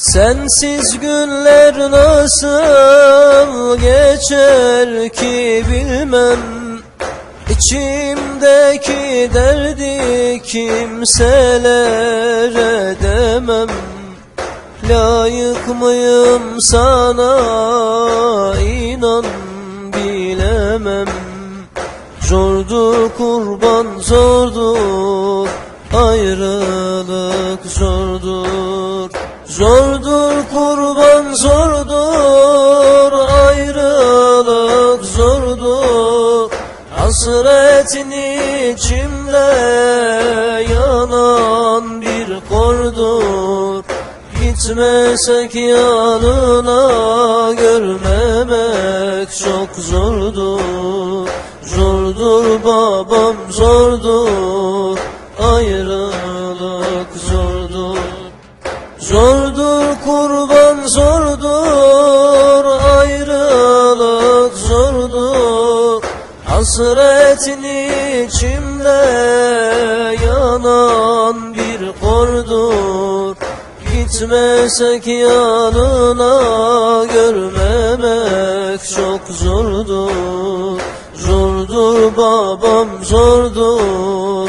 Sensiz günler nasıl geçer ki bilmem. İçimdeki derdi kimselere demem. Layık mıyım sana? İnan bilemem. Zordur kurban zordur Ayrılık zordur Zordur kurban zordur Ayrılık zordur Hasretin içimde yanan bir kordur. Gitmesek yanına görmemek çok zordur. Zordur babam zordur Ayrılık zordur Zordur kurban zordur Ayrılık zordur Hasretin içimde yanan bir kordur. Gitmesek yanına görmemek çok zordur. Zordur babam zordur